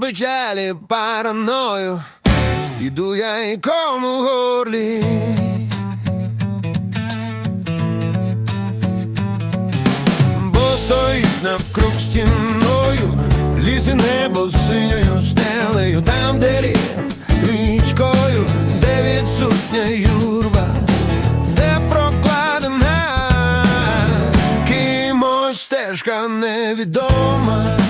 печалі параною, іду я і кому горлі. Бо стоїть навкруг стіною, ліс і небо синьою стелею, там, де річкою, де відсутня юрба, де прокладена кимось стежка невідома.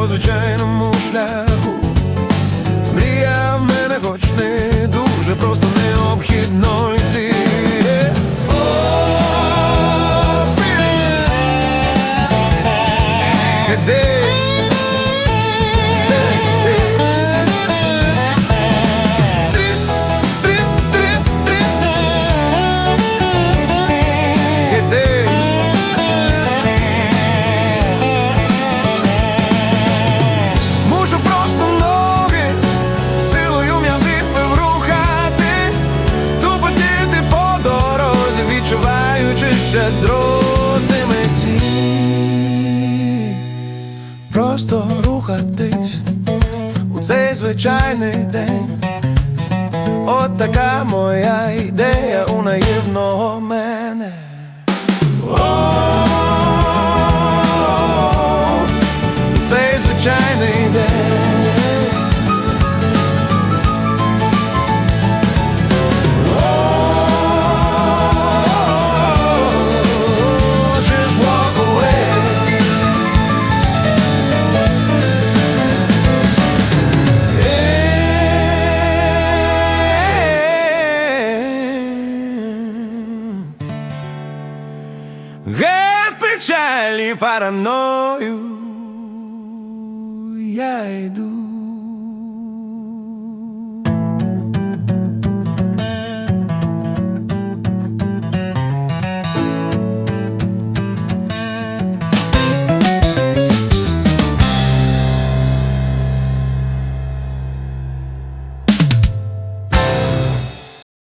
По звичайному шляху. Мрія відчуваючи ці. Просто рухатись у цей звичайний день. От така моя Геть печалі параною я йду.